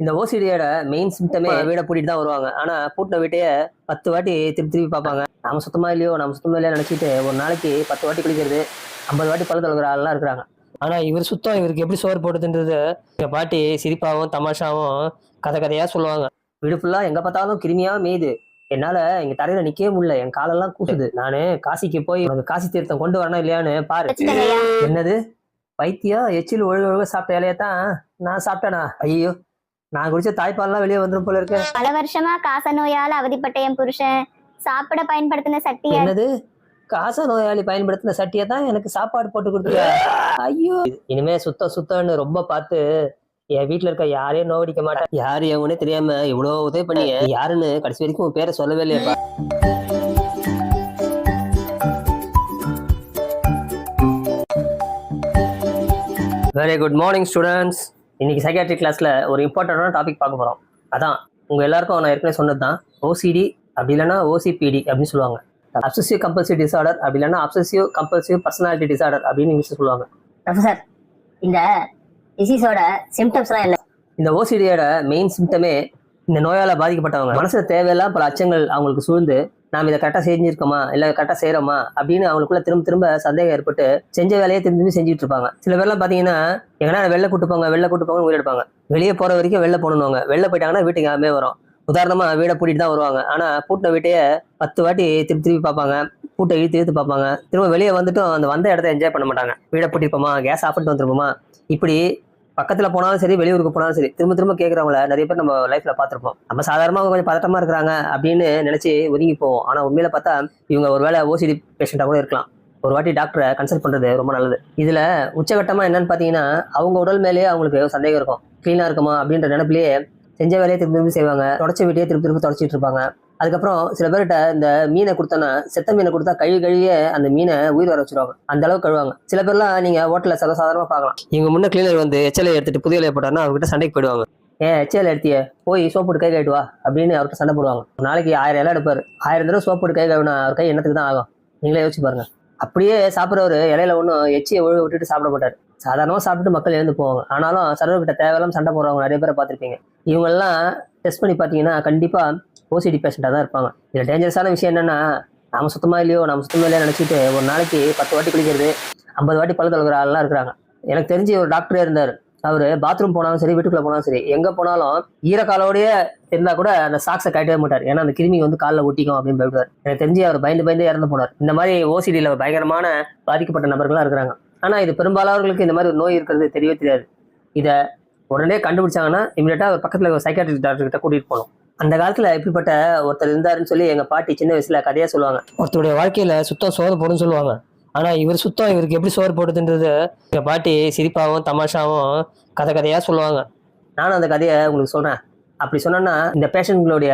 இந்த ஓசிடியோட மெயின் சிம்டமே வீடை பூட்டிட்டு தான் வருவாங்க. ஆனா பூட்டின வீட்டையே பத்து வாட்டி திருப்பி திருப்பி பார்ப்பாங்க. நாம சுத்தமா இல்லையோ நம்ம சுத்தமா இல்லையோ நினைச்சிட்டு ஒரு நாளைக்கு பத்து வாட்டி குளிக்கிறது ஐம்பது வாட்டி பல்லு தொழுகிற ஆள்லாம் இருக்கிறாங்க. ஆனா இவர் சுத்தம் இவருக்கு எப்படி சோறு போடுதுன்றது எங்க பாட்டி சிரிப்பாவும் தமாஷாவும் கதை கதையா சொல்லுவாங்க. வீடு ஃபுல்லா எங்க பார்த்தாலும் கிருமியா மேயுது. என்னால இங்க தரையில நிக்கவே முடியல. என் காலெல்லாம் கூட்டுது நானு காசிக்கு போய் உனக்கு காசி தீர்த்தம் கொண்டு வரணும் இல்லையான்னு பாரு. என்னது? பைத்தியம் எச்சில் ஒழுக ஒழுக சாப்பிட்ட இலையை தான் நான் சாப்பிட்டேனா? ஐயோ நான் குடிச்ச தாய்ப்பால்லாம் வெளியே வந்துடும் போல இருக்கு. பல வருஷமா காச நோயால அவதிப்பட்ட என் புருஷன். சாப்பிட பயன்படுத்தின சட்டிய என்னது? காச நோயாளி பயன்படுத்தின சட்டியை தான் எனக்கு சாப்பாடு போட்டு கொடுத்துருக்க ஐயோ. இனிமே சுத்தம் சுத்தம்னு ரொம்ப பார்த்து என் வீட்ல இருக்க யாரையும் நோவடிக்க மாட்டேன். யாரு எவனே தெரியாம இவ்வளவு உதவி பண்ணி யாருன்னு கடைசி வரைக்கும் உன் பேரை சொல்லவே இல்லையாப்பா. வெரி குட் மார்னிங் ஸ்டூடெண்ட்ஸ் இன்னைக்கு சைக்காட்ரிக் கிளாஸ்ல ஒரு இம்பார்ட்டண்டான டாபிக் பார்க்க போறோம். அதான் உங்க எல்லாருக்கும் நான் ஏற்கனவே சொன்னது தான் ஓசிடி அப்படி இல்லைன்னா ஓசிபிடி அப்படின்னு சொல்லுவாங்க. அப்சசிவ் கம்பல்சிவ் டிசார்டர் அப்படி இல்லைன்னா அப்சசிவ் கம்பல்சிவ் பர்சனாலிட்டி டிசார்டர் அப்படின்னு இங்கிலீஷ் சொல்லுவாங்க. ப்ரொஃபசர் இந்த டிசீஸோட சிம்டம்ஸ்லாம் என்ன? இந்த ஓசிடியோட மெயின் சிம்டமே இந்த நோயால பாதிக்கப்பட்டவங்க. மனசுல தேவையில்லாம் பல அச்சங்கள் அவங்களுக்கு சூழ்ந்து நாம் இதை கரெக்டாக செஞ்சிருக்கோமா? இல்லை கரெக்டாக செய்கிறோமா அப்படின்னு அவங்களுக்குள்ள திரும்ப திரும்ப சந்தேகம் ஏற்பட்டு செஞ்ச வேலையை திரும்ப திரும்பி செஞ்சுட்டு இருப்பாங்க. சில பேர்லாம் பார்த்தீங்கன்னா எங்கன்னா வெளில கூட்டு போங்க வெளில கூட்டு போங்கன்னு உயிர் எடுப்பாங்க. வெளியே போகிற வரைக்கும் வெளில போகணுவாங்க வெளில போயிட்டாங்கன்னா வீட்டுக்கு யாருமே வரும். உதாரணமாக வீடை பூட்டிட்டு தான் வருவாங்க. ஆனால் பூட்டின வீட்டையே பத்து வாட்டி திருப்பி திருப்பி பார்ப்பாங்க. பூட்டை இழுத்து இழுத்து பார்ப்பாங்க. திரும்ப வெளியே வந்துட்டும் அந்த வந்த இடத்த என்ஜாய் பண்ண மாட்டாங்க. வீடை பூட்டிப்போமா கேஸ் ஆஃப் பண்ணிட்டு வந்துருப்போமா? இப்படி பக்கத்துல போனாலும் சரி வெளியூருக்கு போனாலும் சரி திரும்ப திரும்ப கேட்கறவங்கள நிறைய பேர் நம்ம லைஃப்ல பார்த்துருப்போம். நம்ம சாதாரணமாக அவங்க கொஞ்சம் பதட்டமா இருக்கிறாங்க அப்படின்னு நினைச்சு ஒதுங்கி போவோம். ஆனா உண்மையில பார்த்தா இவங்க ஒருவேளை ஓசிடி பேஷண்டா கூட இருக்கலாம். ஒரு வாட்டி டாக்டரை கன்சல்ட் பண்றது ரொம்ப நல்லது. இதுல உச்சகட்டமா என்னன்னு பாத்தீங்கன்னா அவங்க உடல் மேலேயே அவங்களுக்கு சந்தேகம் இருக்கும். கிளீனா இருக்குமா அப்படின்ற நினைப்பிலேயே செஞ்ச வேலையை திரும்ப திரும்ப செய்வாங்க. தொடச்ச வீட்டையே திரும்ப திரும்ப தொடச்சிட்டு இருப்பாங்க. அதுக்கப்புறம் சில பேர்கிட்ட இந்த மீனை கொடுத்தோன்னா செத்த மீனை கொடுத்தா கழுவி கழுவியே அந்த மீனை உயிர் வர வச்சிருவாங்க. அந்த அளவுக்கு கழுவாங்க. சில பேர்லாம் நீங்க ஹோட்டல்ல சர்வசாதாரணமா பார்க்கலாம். இவங்க முன்ன கிளீனர் வந்து எச்சலை எடுத்துட்டு புதிய இலையை போட்டாருன்னா அவர்கிட்ட சண்டைக்கு போயிடுவாங்க. ஏன் எச்சல் எடுத்திய போய் சோப்பு போட்டு கை கழுவிட்டு வா அப்படின்னு அவர்கிட்ட சண்டை போடுவாங்க. ஒரு நாளைக்கு ஆயிரம் இலை எடுப்பாரு. ஆயிரம் தடவை சோப்பு போட்டு கை கழுவினா அவர் கை என்னத்துக்கு தான் ஆகும்? நீங்களே யோசிச்சு பாருங்க. அப்படியே சாப்பிட்றவர் இலையில ஒன்றும் எச்சியை ஒழுக விட்டுட்டு சாப்பிட மாட்டார். சாதாரணமாக சாப்பிட்டு மக்கள் எழுந்து போவாங்க. ஆனாலும் சர்வர்கிட்ட தேவையில்லாம சண்டை போடுறவங்க நிறைய பேரை பார்த்துருப்பீங்க. இவங்கெல்லாம் டெஸ்ட் பண்ணி பார்த்தீங்கன்னா கண்டிப்பாக ஓசிடி பேஷண்ட்டாக தான் இருப்பாங்க. இதில் டேஞ்சரஸான விஷயம் என்னென்னா நம்ம சுத்தமாக இல்லையோ நம்ம சுத்தமாக இல்லையோ நினச்சிட்டு ஒரு நாளைக்கு பத்து வாட்டி குளிக்கிறது ஐம்பது வாட்டி பழு தொழுகிற ஆள்லாம் இருக்கிறாங்க எனக்கு தெரிஞ்சு ஒரு டாக்டரே இருந்தார். அவர் பாத்ரூம் போனாலும் சரி வீட்டுக்குள்ளே போனாலும் சரி எங்கே போனாலும் ஈரக்காலோடையே இருந்தால் கூட அந்த சாக்ஸை கட்டவே மாட்டார். ஏன்னா அந்த கிருமி வந்து காலில் ஒட்டிக்கும் அப்படின்னு பயப்படுவார். எனக்கு தெரிஞ்சு அவர் பயந்து பயந்து இறந்து போனார். இந்த மாதிரி ஓசிடியில் பயங்கரமான பாதிக்கப்பட்ட நபர்களாக இருக்கிறாங்க. ஆனால் இது பெரும்பாலானவர்களுக்கு இந்த மாதிரி ஒரு நோய் இருக்கிறது தெரியவே தெரியாது. இதை உடனே கண்டுபிடிச்சாங்கன்னா இமீடியட்டா பக்கத்துல ஒரு சைக்காட்ரிக் டாக்டர் கிட்ட கூட்டிட்டு போகணும். அந்த காலத்துல எப்படிப்பட்ட ஒருத்தர் இருந்தாருன்னு சொல்லி எங்க பாட்டி சின்ன வயசுல கதையா சொல்லுவாங்க. ஒருத்தருடைய வாழ்க்கையில சுத்தம் சோறு போடுன்னு சொல்லுவாங்க. ஆனா இவர் சுத்தம் இவருக்கு எப்படி சோறு போடுதுன்றது எங்க பாட்டி சிரிப்பாவும் தமாஷாவும் கதை கதையா சொல்லுவாங்க. நானும் அந்த கதையை உங்களுக்கு சொல்றேன். அப்படி சொன்னேன்னா இந்த பேஷண்ட்களுடைய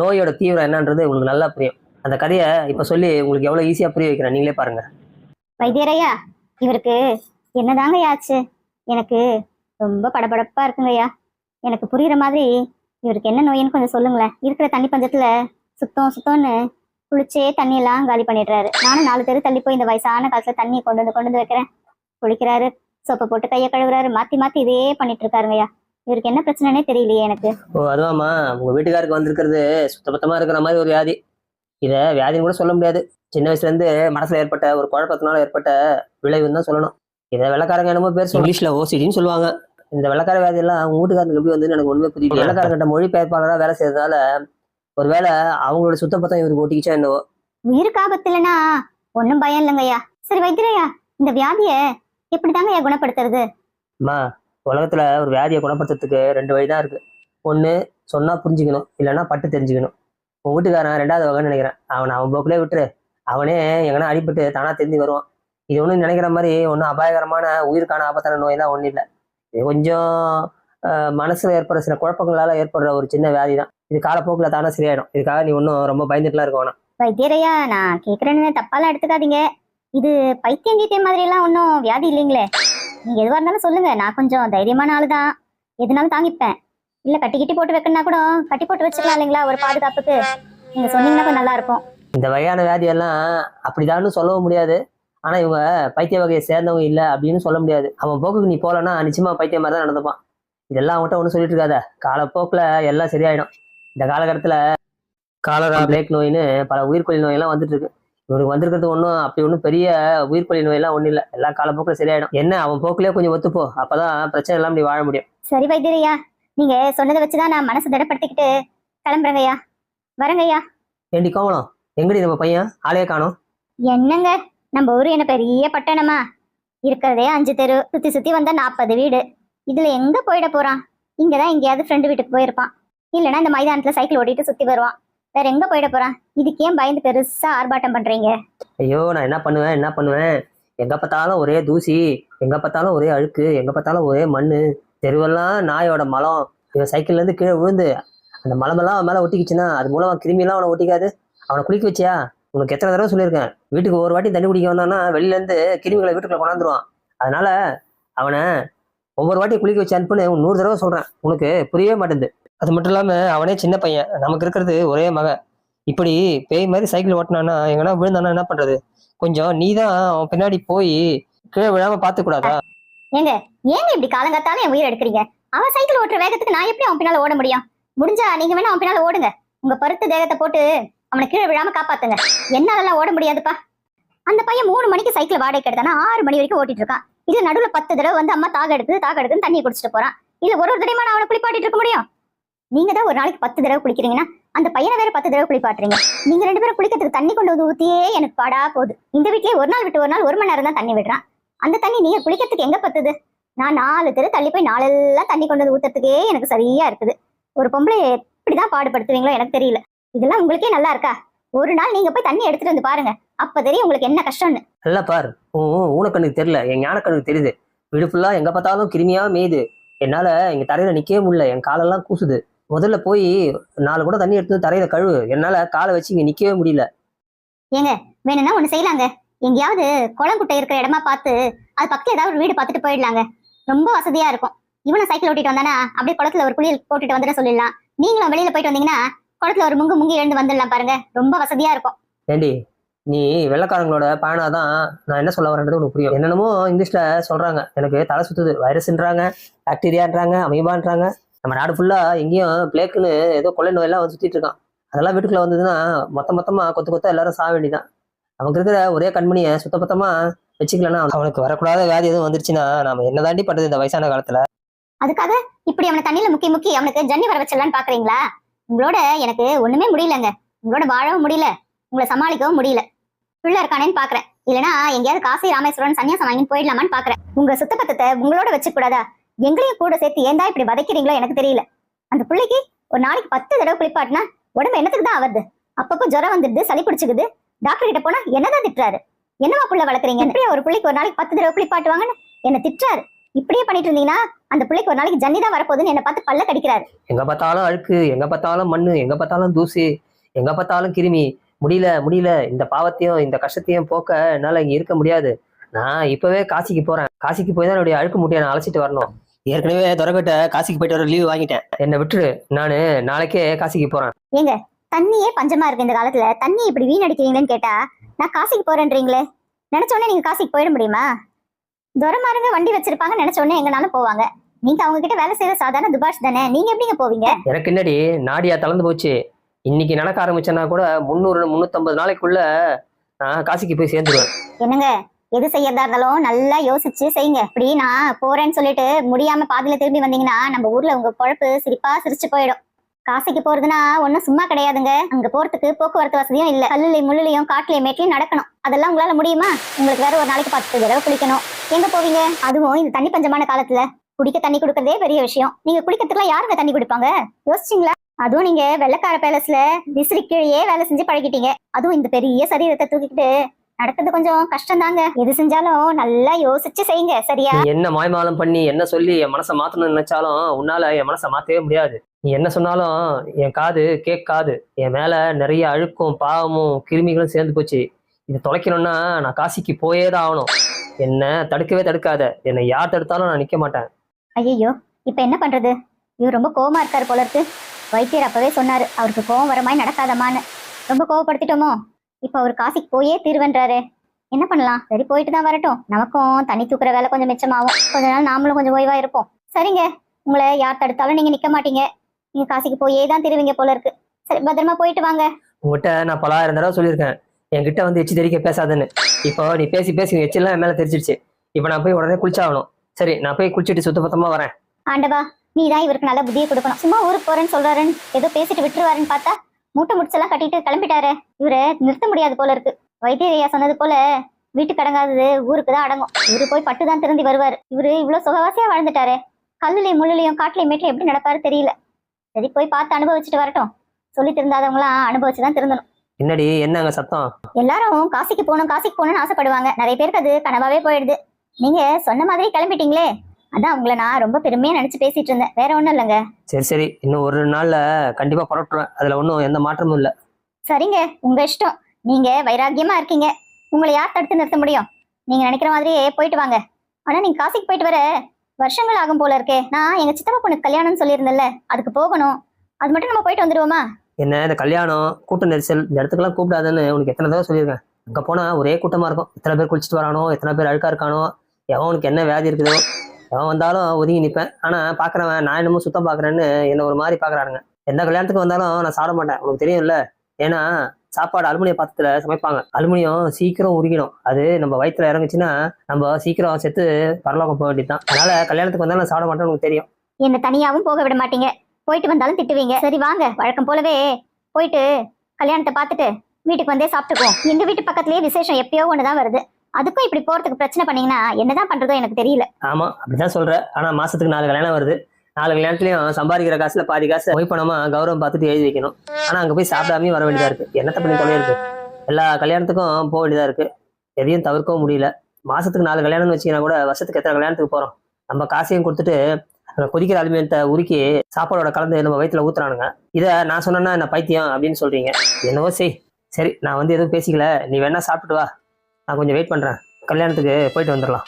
நோயோட தீவிரம் என்னன்றது உங்களுக்கு நல்லா புரியும். அந்த கதையை இப்ப சொல்லி உங்களுக்கு எவ்வளவு ஈஸியா புரிய வைக்கிறேன். நீங்களே பாருங்க. வைத்தியரையா இவருக்கு என்னதாங்க ஆச்சு? எனக்கு ரொம்ப படபடப்பா இருக்குங்கய்யா எனக்கு புரியுற மாதிரி இவருக்கு என்ன நோயின்னு கொஞ்சம் சொல்லுங்களேன். இருக்கிற தண்ணி பஞ்சத்துல சுத்தம் சுத்தம்னு குளிச்சே தண்ணியெல்லாம் காலி பண்ணிடுறாரு. நானும் நாலு தெரு தள்ளி போய் இந்த வயசான காலத்துல தண்ணியை கொண்டு வந்து கொண்டு வந்து வைக்கிறேன். குளிக்கிறாரு சோப்பை போட்டு கையை கழுவுறாரு மாத்தி மாத்தி இதே பண்ணிட்டு இருக்காருங்கய்யா இவருக்கு என்ன பிரச்சனைனே தெரியலையே எனக்கு. ஓ அதுவாம்மா உங்க வீட்டுக்காருக்கு வந்திருக்கிறது சுத்தபத்தமா இருக்கிற மாதிரி ஒரு வியாதி. இதை வியாதின்னு கூட சொல்ல முடியாது. சின்ன வயசுல இருந்து மனசுல ஏற்பட்ட ஒரு குழப்பத்தினால ஏற்பட்ட விளைவுன்னு தான் சொல்லணும். இதை வெள்ளக்காரங்க என்னமோ பேர். இங்கிலீஷ்ல ஓசிடின்னு சொல்லுவாங்க. இந்த வெள்ளக்கார வியாதி எல்லாம் அவங்க வீட்டுக்காரங்களுக்கு எப்படி வந்து எனக்கு ஒண்ணுமே புரியல. வெள்ளக்காரங்கிட்ட மொழி பெயர்ப்பாளராக வேலை செய்யறதுனால ஒருவேளை அவங்களோட சுத்தபத்தம் இவருக்கு ஒட்டிக்கிச்சா என்னவோ. உயிருக்கு ஆபத்து இல்லைன்னா ஒன்றும் பயம் இல்லைங்கய்யா. சரி வைத்தியரையா இந்த வியாதிய எப்படிதாங்கய்யா குணப்படுத்துறது? அம்மா உலகத்துல ஒரு வியாதியை குணப்படுத்துறதுக்கு ரெண்டு வழி தான் இருக்கு. ஒண்ணு சொன்னா புரிஞ்சுக்கணும் இல்லைன்னா பட்டு தெரிஞ்சுக்கணும். உன் வீட்டுக்காரன் ரெண்டாவது வகைன்னு நினைக்கிறேன். அவனை அவன் போக்குலேயே விட்டுரு. அவனே எங்கன்னா அடிபட்டு தானா தெரிஞ்சு வருவான். இது ஒன்றும் நினைக்கிற மாதிரி ஒன்றும் அபாயகரமான உயிருக்கான ஆபத்தான நோயெல்லாம் ஒன்றும் இல்லை. கொஞ்சம் மனசுல ஏற்படுற சில குழப்பங்களால ஏற்படுற ஒரு சின்ன வியாதி தான் இது காலப்போக்கில் தானே சரியாயிடும். இதுக்காக நீ ஒன்றும் ரொம்ப பயந்துட்டுலாம் இருக்க வேணாம். வைத்தியரையா நான் கேக்குறேன்னு தப்பாலாம் எடுத்துக்காதீங்க. இது பைத்தியம் கீத்தியம் மாதிரி எல்லாம் ஒன்றும் வியாதி இல்லைங்களே. நீங்க எதுவா இருந்தாலும் சொல்லுங்க. நான் கொஞ்சம் தைரியமான ஆளு தான் எதுனாலும் தாங்கிப்பேன். இல்ல கட்டி கிட்டி போட்டு வைக்கணும்னா கூட கட்டி போட்டு வச்சுக்கலாம் இல்லைங்களா? ஒரு பாதுகாப்புக்கு. நீங்க சொன்னீங்கன்னா கொஞ்சம் நல்லா இருக்கும். இந்த வகையான வியாதியெல்லாம் அப்படிதான்னு சொல்லவும் முடியாது. ஆனா இவங்க பைத்திய வகையை சேர்ந்தவங்க இல்லை அப்படின்னு சொல்ல முடியாது. அவன் போக்குக்கு நீ போலன்னா நிச்சயமா பைத்தியம் மாதிரி தான் நடந்துப்பான். இதெல்லாம் அவன்கிட்ட ஒன்றும் சொல்லிட்டு இருக்காத. காலப்போக்கில் எல்லாம் சரியாயிடும். இந்த காலகட்டத்தில் காலரா பிளேக் நோயின்னு பல உயிர்கொல்லி நோயெல்லாம் வந்துட்டு இருக்கு இவனுக்கு வந்திருக்கிறது ஒன்றும் அப்படி ஒன்றும் பெரிய உயிர்கொல்லி நோயெல்லாம் ஒன்றும் இல்லை. எல்லா காலப்போக்கில் சரியாயிடும். என்ன அவன் போக்கிலே கொஞ்சம் ஒத்துப்போ. அப்பதான் பிரச்சனை இல்லாம நீ வாழ முடியும். சரி வைத்தியரையா நீங்க சொன்னதை வச்சுதான் நான் மனசு திடப்படுத்திக்கிட்டு கிளம்புறேங்கய்யா. வரேங்கய்யா. ஏண்டி கோவலம்? எங்கடி நம்ம பையன்? ஆளையே காணோம். என்னங்க? நம்ம ஊர் என்ன பெரிய பட்டணமா? இருக்கிறதே அஞ்சு தெரு சுத்தி சுத்தி வந்தால் நாற்பது வீடு. இதுல எங்க போயிட போறான்? இங்கதான் எங்கேயாவது ஃப்ரெண்டு வீட்டுக்கு போயிருப்பான். இல்லைன்னா இந்த மைதானத்துல சைக்கிள் ஓட்டிட்டு சுத்தி வருவான். வேற எங்க போயிட போறான்? இதுக்கு ஏன் பயந்து பெருசா ஆர்ப்பாட்டம் பண்றீங்க? ஐயோ நான் என்ன பண்ணுவேன்? என்ன பண்ணுவேன்? எங்க பார்த்தாலும் ஒரே தூசி எங்க பார்த்தாலும் ஒரே அழுக்கு எங்க பார்த்தாலும் ஒரே மண்ணு. தெருவெல்லாம் நாயோட மலம். இவன் சைக்கிள்ல இருந்து கீழே விழுந்து அந்த மலமெல்லாம் அவன் மேல ஒட்டிக்கிச்சுன்னா அது மூலம் கிருமியெல்லாம் அவனை ஒட்டிக்காது. அவனை குளிக்க வச்சியா? உனக்கு எத்தனை தடவை சொல்லியிருக்கேன்? வீட்டுக்கு ஒரு வாட்டி தண்ணி குடிக்க வந்தான்னா வெளியிலேருந்து கிருமிகளை வீட்டுக்குள்ள கொண்டாந்துருவான். அதனால அவனை ஒவ்வொரு வாட்டி குளிக்க வச்சு அனுப்புன்னு நூறு தடவை சொல்றேன். உனக்கு புரியவே மாட்டேங்குது. அது மட்டும் இல்லாம அவனே சின்ன பையன். நமக்கு இருக்கிறது ஒரே மகன் இப்படி பேய் மாதிரி சைக்கிள் ஓட்டினானா எங்கன்னா விழுந்தானா என்ன பண்றது? கொஞ்சம் நீ தான் அவன் பின்னாடி போய் கீழே விழாம பார்த்துக்கூடாதா? ஏங்க ஏங்க இப்படி காலங்காத்தாலும் என் உயிர் எடுக்கிறீங்க? அவன் சைக்கிள் ஓட்டுற வேகத்துக்கு நான் எப்படி அவன் பின்னால் ஓட முடியும்? முடிஞ்சா நீங்க வேணா அவன் பின்னால் ஓடுங்க. உங்க பருத்த தேகத்தை போட்டு அவனை கீழே விழாம காப்பாத்துங்க. என்னாலலாம் ஓட முடியாதுப்பா. அந்த பையன் மூணு மணிக்கு சைக்கிள் வாடகை எடுத்தானா ஆறு மணி வரைக்கும் ஓட்டிட்டு இருக்கான். இதுல நடுவுல பத்து தடவை வந்து அம்மா தாக எடுக்குது தாக எடுக்குன்னு தண்ணியை குடிச்சிட்டு போறான். இல்ல ஒரு ஒரு தடவை நான் அவனை குளிப்பாட்டிட்டு இருக்க முடியும்? நீங்க தான் ஒரு நாளைக்கு பத்து தடவை குளிக்கிறீங்கன்னா அந்த பையனை வேற பத்து தடவை குளிப்பாட்டுறீங்க. நீங்க ரெண்டு பேரும் குளிக்கிறதுக்கு தண்ணி கொண்டு வந்து ஊத்தியே எனக்கு பாடா போகுது. இந்த வீட்லயே ஒரு நாள் விட்டு ஒரு நாள் ஒரு மணி நேரம் தான் தண்ணி விடுறான். அந்த தண்ணி நீங்க குளிக்கிறதுக்கு எங்க பத்துது? நான் நாலு தெரு தள்ளி போய் நாளெல்லாம் தண்ணி கொண்டு வந்து ஊத்துறதுக்கே எனக்கு சரியா இருக்குது. ஒரு பொம்பளை எப்படிதான் பாடுபடுத்துவீங்களோ எனக்கு தெரியல. இதெல்லாம் உங்களுக்கே நல்லா இருக்கா? ஒரு நாள் நீங்க போய் தண்ணி எடுத்துட்டு வந்து பாருங்க. அப்ப தெரியும் உங்களுக்கு என்ன கஷ்டம்னு. நல்லா பார். ஊனக்கண்ணுக்கு தெரியல. என் ஞானக்கண்ணுக்கு தெரியுது. வீடு ஃபுல்லா எங்க பார்த்தாலும் கிருமியா மேயுது. என்னால இங்க தரையில நிக்கவே முடியல. என் காலெல்லாம் கூசுது. முதல்ல போய் நாலு கூட தண்ணி எடுத்து தரையில கழுவு. என்னால காலை வச்சு இங்க நிக்கவே முடியல. ஏங்க வேணும்னா ஒண்ணு செய்யலாங்க. எங்கேயாவது குளம் குட்டை இருக்கிற இடமா பார்த்து அது பக்கத்துல ஏதாவது ஒரு வீடு பார்த்துட்டு போயிடலாங்க. ரொம்ப வசதியா இருக்கும். இவனை சைக்கிள் ஓட்டிட்டு வந்தானா? அப்படியே குளத்துல ஒரு குளியல் போட்டுட்டு வந்துட சொல்லிடலாம். நீங்களும் வெளியில போயிட்டு வந்தீங்கன்னா குளத்துல ஒரு முங்கு முங்கி எழுந்து வந்துடலாம் பாருங்க. ரொம்ப வசதியா இருக்கும். ஏண்டி நீ வெள்ளக்காரங்களோட பயனாதான் நான் என்ன சொல்ல வரேன்றது உனக்கு புரியும். என்னென்னமோ இங்கிலீஷ்ல சொல்றாங்க. எனக்கு தலை சுத்துது. வைரஸ்ன்றாங்க பாக்டீரியான்றாங்க அமீபான்றாங்க. நம்ம நாடு ஃபுல்லா எங்கேயும் பிளேக்குன்னு ஏதோ கொள்ளை நோயெல்லாம் வந்து சுத்திட்டு இருக்கான். அதெல்லாம் வீட்டுக்குள்ள வந்ததுன்னா மொத்த மொத்தமா கொத்து கொத்தா எல்லாரும் சாக வேண்டியதான் நமக்கு இருக்கிற ஒரே கண்மணியை சுத்தபத்தமா வச்சுக்கலன்னா அவனுக்கு வரக்கூடாத வியாதி எதுவும் வந்துருச்சுன்னா நாம என்னதாண்டி பண்றது இந்த வயசான காலத்துல? அதுக்காக இப்படி அவனை தண்ணியில முக்கி முக்கி அவனுக்கு ஜன்னி வர வச்சிடலான்னு பாக்குறீங்களா? உங்களோட எனக்கு ஒண்ணுமே முடியலங்க. உங்களோட வாழவும் முடியல. உங்களை சமாளிக்கவும் முடியல. பிள்ளை இருக்கானேன்னு பாக்குறேன். இல்லனா எங்கேயாவது காசி ராமேஸ்வரன் சன்னியாசம் வாங்கி போயிடலாமான்னு பாக்குறேன். உங்க சுத்தபத்தத்தை உங்களோட வச்சு கூடாதா எங்களையும் கூட சேர்த்து ஏந்தா இப்படி வதைக்கிறீங்களோ எனக்கு தெரியல. அந்த பிள்ளைக்கு ஒரு நாளைக்கு பத்து தடவை குளிப்பாட்டினா உடம்பு என்னத்துக்கு தான் ஆகுது அப்பப்போ ஜுரம் வந்துடுது சளி பிடிச்சிக்குது. டாக்டர் கிட்ட போனா என்னதான் திட்டுறாரு? என்னவா புள்ள வளர்க்குறீங்க ஒரு பிள்ளைக்கு ஒரு நாளைக்கு பத்து தடவை குளிப்பாட்டுவாங்கன்னு? என்ன திட்டுறாரு. இப்படியே பண்ணிட்டு இருந்தீங்கன்னா அந்த பிள்ளைக்கு ஒரு நாளைக்கு ஜன்னி தான் வரப்போகுதுன்னு என்ன பார்த்து பல்ல கடிக்கிறாரு. எங்க பார்த்தாலும் அழுக்கு எங்க பார்த்தாலும் மண்ணு எங்க பார்த்தாலும் தூசி எங்க பார்த்தாலும் கிருமி. முடியல முடியல. இந்த பாவத்தையும் இந்த கஷ்டத்தையும் போக்க என்னால இங்க இருக்க முடியாது. நான் இப்பவே காசிக்கு போறேன். காசிக்கு போய் தான் என்னுடைய அழுக்கு முட்டையை நான் அழைச்சிட்டு வரணும். ஏற்கனவே துறக்கிட்ட காசிக்கு போயிட்டு வர லீவ் வாங்கிட்டேன். என்னை விட்டுரு. நானு நாளைக்கே காசிக்கு போறேன். ஏங்க தண்ணியே பஞ்சமா இருக்கு இந்த காலத்துல. தண்ணி இப்படி வீணடிக்கிறீங்களேன்னு கேட்டா நான் காசிக்கு போறேன்றீங்களே. நினைச்ச உடனே நீங்க காசிக்கு போயிட முடியுமா? துரமாருங்க வண்டி வச்சிருப்பாங்க நினைச்ச உடனே எங்கனாலும் போவாங்க. நீங்க அவங்க கிட்ட வேலை செய்யற சாதாரண துபாஷ் தானே? நீங்க எப்படிங்க போவீங்க? எனக்கு என்னடி நாடியா தளர்ந்து போச்சு. இன்னைக்கு நடக்க ஆரம்பிச்சேன்னா கூட முந்நூறு முந்நூற்றம்பது நாளைக்குள்ள நான் காசிக்கு போய் சேர்ந்துருவேன். என்னங்க? எது செய்யறதா இருந்தாலும் நல்லா யோசிச்சு செய்யுங்க. இப்படி நான் போறேன்னு சொல்லிட்டு முடியாம பாதியில திரும்பி வந்தீங்கன்னா நம்ம ஊர்ல உங்க பொழப்பு சிரிப்பா சிரிச்சு போயிடும். காசிக்கு போறதுன்னா ஒண்ணும் சும்மா கிடையாதுங்க. அங்க போறதுக்கு போக்குவரத்து வசதியும் இல்ல. கல்லுலையும் முள்ளுலையும் காட்டுலையும் மேட்லையும் நடக்கணும். அதெல்லாம் உங்களால முடியுமா? உங்களுக்கு வேற ஒரு நாளைக்கு பத்து தடவை குளிக்கணும். எங்க போவீங்க? அதுவும் இந்த தண்ணி பஞ்சமான காலத்துல. குடிக்க தண்ணி கொடுக்கறதே பெரிய விஷயம். நீங்க குடிக்கிறதுக்குலாம் யாருங்க தண்ணி குடிப்பாங்க? யோசிச்சிங்களா? அதுவும் நீங்க வெள்ளக்கார பேலஸ்ல விசிறி கீழே வேலை செஞ்சு பழகிட்டீங்க. அதுவும் இந்த பெரிய சரீரத்தை தூக்கிட்டு நடக்கிறது கொஞ்சம் கஷ்டம் தாங்க எது செஞ்சாலும் நல்லா யோசிச்சு செய்யுங்க. சரியா? என்ன மாய்மாலம் பண்ணி என்ன சொல்லி என் மனசை மாத்தணும்னு நினைச்சாலும் உன்னால என் மனசை மாத்தவே முடியாது. நீ என்ன சொன்னாலும் என் காது கேட்காது. என் மேல நிறைய அழுக்கும் பாவமும் கிருமிகளும் சேர்ந்து போச்சு. இதை தொலைக்கணும்னா நான் காசிக்கு போயே தான் ஆகணும். என்ன தடுக்கவே தடுக்காத. என்னை யார் தடுத்தாலும் நான் நிக்க மாட்டேன். ஐயோ இப்ப என்ன பண்றது? இவர் ரொம்ப கோவமா இருக்கார் போல இருக்கு. வைத்தியர் அப்பவே சொன்னாரு அவருக்கு கோவம் வர மாதிரி நடக்காதமான்னு ரொம்ப கோவப்படுத்திட்டோமோ? இப்ப அவர் காசிக்கு போயே தீர்வன்றாரு. என்ன பண்ணலாம்? சரி போயிட்டு தான் வரட்டும். நமக்கும் தண்ணி தூக்குற வேலை கொஞ்சம் மிச்சமாகும். கொஞ்ச நாள் நாமளும் கொஞ்சம் ஓய்வாக இருப்போம். சரிங்க. உங்களை யார் தடுத்தாலும் நீங்கள் நிற்க மாட்டீங்க. நீங்க காசிக்கு போயே தான் திருவீங்க போல இருக்கு. சரி பத்திரமா போயிட்டு வாங்க. உங்ககிட்ட நான் பலாயிரம் தடவை சொல்லியிருக்கேன். என்கிட்ட வந்து எச்சி தெரிக்க பேசாதன்னு. இப்போ நீ பேசி பேசி எச்செல்லாம் என் மேல தெரிச்சிருச்சு இப்போ நான் போய் உடனே குளிச்சாகணும். சரி நான் போய் குளிச்சுட்டு சுத்த பத்தமா வரேன். ஆண்டவா நீ தான் இவருக்கு நல்ல புத்தியை கொடுக்கணும். சும்மா ஊருக்கு போறேன்னு சொல்றாருன்னு ஏதோ பேசிட்டு விட்டுருவாருன்னு பார்த்தா மூட்டை முடிச்செல்லாம் கட்டிட்டு கிளம்பிட்டாரு. இவரை நிறுத்த முடியாது போல இருக்கு. வைத்தியரையா சொன்னது போல வீட்டுக்கு அடங்காதது ஊருக்கு தான் அடங்கும். இவரு போய் பட்டு தான் திருந்தி வருவாரு. இவரு இவ்வளவு சுகவாசியா வாழ்ந்துட்டாரு. கல்லுலையும் முள்ளுலையும் காட்டுலையும் மேட்லையும் எப்படி நடப்பாரு தெரியல. சரி போய் பார்த்து அனுபவிச்சுட்டு வரட்டும். சொல்லி திருந்தாதவங்களாம் அனுபவிச்சு தான் திருந்தணும். என்னடி என்ன அங்க சத்தம்? எல்லாரும் காசிக்கு போகணும் காசிக்கு போகணும்னு ஆசைப்படுவாங்க. நிறைய பேருக்கு அது கனவாவே போயிடுது. நீங்க சொன்ன மாதிரி கிளம்பிட்டீங்களே? அதான் உங்களை நான் ரொம்ப பெருமையா நினைச்சு பேசிட்டு இருந்தேன். வேற ஒண்ணும் இல்லைங்க. சரி சரி. இன்னும் ஒரு நாள்ல கண்டிப்பா புறட்டுருவேன் அதுல ஒன்றும் எந்த மாற்றமும் இல்லை. சரிங்க. உங்க இஷ்டம். நீங்க வைராக்கியமா இருக்கீங்க. உங்களை யார் தடுத்து நிறுத்த முடியும்? நீங்க நினைக்கிற மாதிரியே போயிட்டு வாங்க. ஆனா நீங்க காசிக்கு போயிட்டு வர வருஷங்கள் ஆகும் போல இருக்கே. நான் எங்க சித்தப்பா பொண்ணுக்கு கல்யாணம்னு சொல்லியிருந்தேன்ல அதுக்கு போகணும். அது மட்டும் நம்ம போயிட்டு வந்துடுவோமா? என்ன இந்த கல்யாணம் கூட்ட நெரிசல் இந்த இடத்துக்குலாம் கூப்பிடாதுன்னு உனக்கு எத்தனை தடவை சொல்லியிருக்கேன். அங்கே போனால் ஒரே கூட்டமாக இருக்கும். எத்தனை பேர் குளிச்சுட்டு வரானோ எத்தனை பேர் அழுக்கா இருக்கானோ எவன் உனக்கு என்ன வியாதி இருக்குதோ எவன் வந்தாலும் ஒதுங்கி நிற்பேன் ஆனால் பார்க்குறவன் நான் என்னமோ சுத்தம் பார்க்குறேன்னு என்ன ஒரு மாதிரி பார்க்குறானுங்க எந்த கல்யாணத்துக்கு வந்தாலும் நான் சாட மாட்டேன். உனக்கு தெரியும்ல? ஏன்னா சாப்பாடு அலுமினிய பாத்திரத்துல சமைப்பாங்க. அலுமினியம் சீக்கிரம் உருகிடும். அது நம்ம வயித்துல இறங்குச்சுன்னா நம்ம சீக்கிரம் செத்து பரலோகம் போக வேண்டியதுதான். அதனால கல்யாணத்துக்கு வந்தாலும் சாப்பிட மாட்டேன்னு உனக்கு தெரியும். என்ன தனியாவும் போக விட மாட்டீங்க. போயிட்டு வந்தாலும் திட்டுவீங்க. சரி வாங்க. வழக்கம் போலவே போயிட்டு கல்யாணத்தை பார்த்துட்டு வீட்டுக்கு வந்தே சாப்பிட்டுக்குவோம். எங்க வீட்டு பக்கத்துலயே விசேஷம் எப்பயோ ஒண்ணுதான் வருது. அதுக்கும் இப்படி போறதுக்கு பிரச்சனை பண்ணீங்கன்னா என்னதான் பண்றதோ எனக்கு தெரியல. ஆமா அப்படிதான் சொல்ற. ஆனா மாசத்துக்கு நாலு கல்யாணம் வருது. நாலு நேரத்துலயும் சம்பாதிக்கிற காசுல பாதி காசு போய் பணமா கௌரவம் பார்த்துட்டு எழுதி வைக்கணும். ஆனா அங்க போய் சாப்பிடாம வர வேண்டியதா இருக்கு. என்னத்த பண்ணி தொலை இருக்கு எல்லா கல்யாணத்துக்கும் போக வேண்டியதா இருக்கு. எதையும் தவிர்க்கவும் முடியல. மாசத்துக்கு நாலு கல்யாணம்னு வச்சீங்கன்னா கூட வருஷத்துக்கு எத்தனை கல்யாணத்துக்கு போறோம்? நம்ம காசையும் கொடுத்துட்டு அங்கே கொதிக்கிற அலுமியத்தை உருக்கி சாப்பாடோட கலந்து நம்ம வயிற்றுல ஊத்துறானுங்க. இதை நான் சொன்னேன்னா என்ன பைத்தியம் அப்படின்னு சொல்றீங்க? என்னவோ செய். சரி நான் வந்து எதுவும் பேசிக்கல. நீ வேணா சாப்பிட்டு வா. நான் கொஞ்சம் வெயிட் பண்றேன். கல்யாணத்துக்கு போயிட்டு வந்துடலாம்.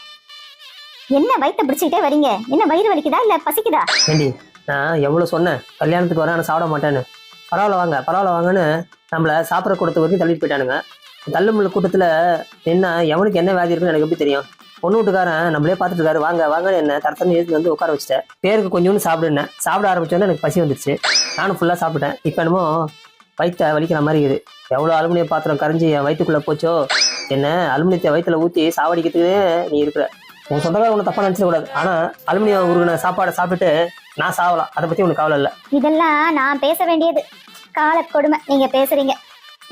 என்ன வயித்தை பிடிச்சிக்கிட்டே வரீங்க? என்ன வயிறு வலிக்குதா இல்ல பசிக்குதா? ஏண்டி நான் எவ்வளவு சொன்னேன்? கல்யாணத்துக்கு வரேன் சாப்பிட மாட்டேன்னு. பரவாயில்ல வாங்க பரவாயில்ல வாங்கன்னு நம்மள சாப்பிட கொடுத்த வரைக்கும் தள்ளிட்டு போயிட்டானுங்க. தள்ளுமுள்ள கூட்டத்தில் என்ன எவனுக்கு என்ன வியாதி இருக்குன்னு எனக்கு எப்படி தெரியும்? பொண்ணு வீட்டுக்காரன் நம்மளே பார்த்துட்டு இருக்காரு. வாங்க வாங்கன்னு என்ன தரத்தன்னு எழுதி வந்து உட்கார வச்சுட்டேன். பேருக்கு கொஞ்சோண்டு சாப்பிடுனேன் சாப்பிட ஆரம்பிச்சோன்னு எனக்கு பசி வந்துருச்சு. நானும் ஃபுல்லாக சாப்பிட்டேன். இப்போ என்னமோ வயிற்ற வலிக்கிற மாதிரி இருக்குது. எவ்வளோ அலுமினிய பாத்திரம் கரைஞ்சி என் வயிற்றுக்குள்ளே போச்சோ? என்ன அலுமினியத்தை வயிற்றுல ஊற்றி சாவடிக்கிறதுக்கு நீ இருக்கிற. உன் சொந்தக்கார ஒன்றும் தப்பாக நினச்சிடக்கூடாது. ஆனால் அலுமினியம் உருகின சாப்பாடை சாப்பிட்டுட்டு நான் சாவலாம். அதை பற்றி உனக்கு கவலை இல்லை. இதெல்லாம் நான் பேச வேண்டியது. கால கொடுமை. நீங்க பேசுறீங்க.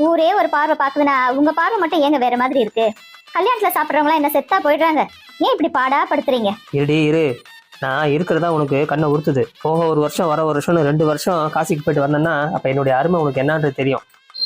ஊரே ஒரு பார்வை பாக்குதுன்னா உங்க பார்வை மட்டும் ஏங்க வேற மாதிரி இருக்கு? கல்யாணத்துல சாப்பிடுறவங்களாம் என்ன செத்தா போயிடுறாங்க? ஏன் இப்படி பாடா படுத்துறீங்க இருடி இரு. நான் இருக்கிறதா உனக்கு கண்ணை உறுத்துது. போக ஒரு வருஷம் வர ஒரு வருஷம்னு ரெண்டு வருஷம் காசிக்கு போயிட்டு வரணும்னா அப்போ என்னுடைய அருமை உனக்கு என்னன்றது தெரியும்.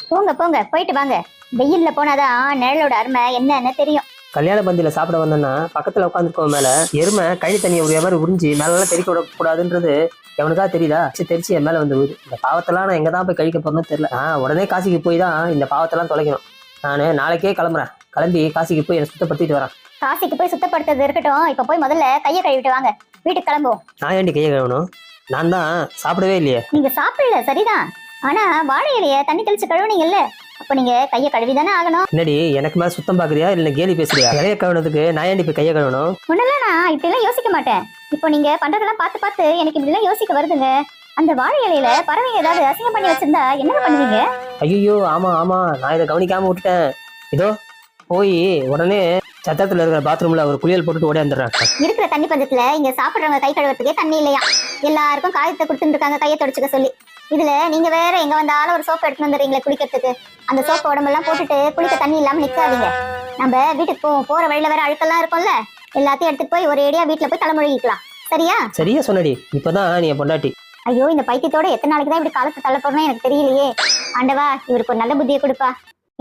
போங்க போங்க. போயிட்டு வாங்க. வெயில்ல போனாதான் நிழலோட அருமை என்னன்னு தெரியும். கல்யாண பந்தியில் சாப்பிட வந்தேன்னா பக்கத்தில் உட்காந்துருக்கவன் மேலே எருமை கழி தண்ணியை உரிய மாதிரி உறிஞ்சி மேலெல்லாம் தெறிக்க விடக்கூடாதுன்றது எவனுக்கா தெரியுதா? சரி தெரிச்சு என் மேலே வந்து இந்த பாவத்தெல்லாம் நான் எங்கே தான் போய் கழிக்க போறேன்னு தெரியல. நான் உடனே காசிக்கு போய் தான் இந்த பாவத்தெல்லாம் தொலைக்கணும். நான் நாளைக்கே கிளம்புறேன். கிளம்பி காசிக்கு போய் என்னை சுத்தப்படுத்திட்டு வரேன். காசிக்கு போய் சுத்தப்படுத்துறது இருக்கட்டும். இப்ப போய் முதல்ல கையை கழுவிட்டு வாங்க. வீட்டுக்கு கிளம்புவோம். நான் ஏண்டி கையை கழுவணும்? நான் தான் சாப்பிடவே இல்லையே. நீங்க சாப்பிடல சரிதான். ஆனா வாழை இலைய தண்ணி தெளிச்சு கழுவுனீங்கல்ல. அப்ப நீங்க கையை கழுவி தானே ஆகணும்? என்னடி எனக்கு மேல சுத்தம் பாக்குறியா? இல்ல கேலி பேசுறியா? இலைய கழுவுனதுக்கு நான் ஏன்டி போய் கையை கழுவணும்? முன்னெல்லாம் நான் இப்படி எல்லாம் யோசிக்க மாட்டேன். இப்போ நீங்க பண்றதெல்லாம் பார்த்து பார்த்து எனக்கு இப்படி எல்லாம் யோசிக்க வருதுங்க. அந்த வாழை இலையில பறவைங்க ஏதாவது அசிங்கம் பண்ணி வச்சிருந்தா என்ன பண்ணுவீங்க? ஐயோ ஆமா ஆமா. நான் இதை கவனிக்காம விட்டுட்டேன். இதோ போய் உடனே சத்தத்துல இருக்கிற பாத்ரூம்ல ஒரு குளியல் போட்டுட்டு ஓடியாந்துடுறேன் இருக்கிற தண்ணி பஞ்சத்துல இங்க சாப்பிடுறவங்க கை கழுவுறதுக்கே தண்ணி இல்லையா? எல்லாருக்கும் காயத்தை கொடுத்துட்டு இருக்காங்க கையை தொடச்சுக்க சொல்லி. இதுல நீங்க வேற எங்க வந்தாலும் ஒரு சோப்பு எடுத்துட்டு வந்துடுறீங்களே குளிக்கிறதுக்கு. அந்த சோப்பு உடம்பெல்லாம் போட்டுட்டு குளிக்க தண்ணி இல்லாம நிக்காதீங்க. நம்ம வீட்டுக்கு போவோம் போற வழியில வேற அழுக்கெல்லாம் இருக்கும்ல? எல்லாத்தையும் எடுத்துட்டு போய் ஒரு ஏடியா வீட்டுல போய் தலைமொழிக்கலாம் சரியா? சரியா சொன்னடி. இப்பதான் நீ பொண்டாட்டி. ஐயோ இந்த பைத்தியத்தோட எத்தனை நாளைக்கு தான் இப்படி காலத்தை தள்ள போறோம்னு எனக்கு தெரியலையே. ஆண்டவா இவருக்கு ஒரு நல்ல புத்தியை கொடுப்பா.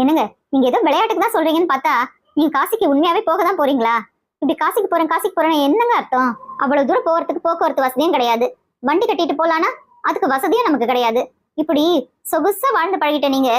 என்னங்க நீங்க ஏதோ விளையாட்டுக்கு தான் சொல்றீங்கன்னு பார்த்தா நீங்க காசிக்கு உண்மையாவே போக தான் போறீங்களா? இப்படி காசிக்கு போறேன் காசிக்கு போறேன் என்னங்க அர்த்தம்? அவ்வளவு தூரம் போறதுக்கு போக்குவரத்து வசதியும் கிடையாது. வண்டி கட்டிட்டு போலானா அதுக்கு வசதியும் நமக்கு கிடையாது. இப்படி சொகுசா வாழ்ந்து பழகிட்ட நீங்க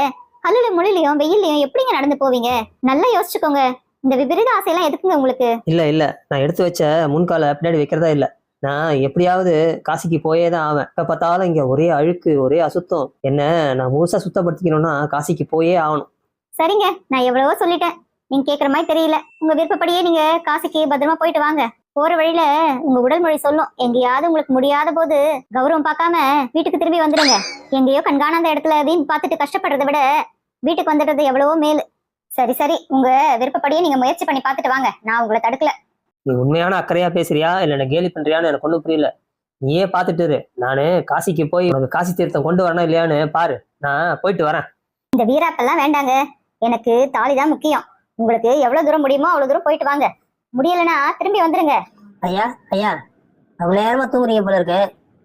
கல்லுல முள்ளிலையும் வெயிலையும் எப்படிங்க நடந்து போவீங்க? நல்லா யோசிச்சுக்கோங்க. இந்த விபரீத ஆசையெல்லாம் எதுக்குங்க உங்களுக்கு? இல்ல இல்ல. நான் எடுத்து வச்ச முன்கால பின்னாடி வைக்கிறதா இல்ல. நான் எப்படியாவது காசிக்கு போயே தான் ஆவேன். இப்ப பார்த்தாலும் இங்க ஒரே அழுக்கு ஒரே அசுத்தம். என்ன நான் முழுசா சுத்தப்படுத்திக்கணும்னா காசிக்கு போயே ஆகணும். சரிங்க. நான் எவ்வளவோ சொல்லிட்டேன். நீங்க கேக்குற மாதிரி தெரியல. உங்க விருப்பப்படியே நீங்க காசிக்கு பத்திரமா போயிட்டு வாங்க. போற வழியில உங்க உடல் மொழி சொல்லும். எங்கேயாவது உங்களுக்கு முடியாத போது கௌரவம் பார்க்காம வீட்டுக்கு திரும்பி வந்துடுங்க. எங்கேயோ கண்காணாத இடத்துல வீண் பார்த்துட்டு கஷ்டப்படுறதை விட வீட்டுக்கு வந்துடுறது எவ்வளவோ மேல். சரி சரி. உங்க விருப்பப்படியே நீங்க முயற்சி பண்ணி பார்த்துட்டு வாங்க. நான் உங்களை தடுக்கல. நீ உண்மையான அக்கறையா பேசுறியா? இல்ல என்ன கேலி பண்றியான்னு எனக்கு ஒன்றும் புரியல. நீயே பார்த்துட்டு இரு. நானு காசிக்கு போய் உனக்கு காசி தீர்த்தம் கொண்டு வரணும் இல்லையான்னு பாரு. நான் போயிட்டு வரேன். இந்த வீராப்பெல்லாம் வேண்டாங்க. எனக்கு தாலி தான் முக்கியம். உங்களுக்கு எவ்வளவு தூரம் முடியுமோ அவ்வளவு தூரம் போயிட்டு வாங்க. முடியலைன்னா திரும்பி வந்துருங்க. ஐயா ஐயா அவ்வளவு நேரமா தூங்குறீங்க போல இருக்கு.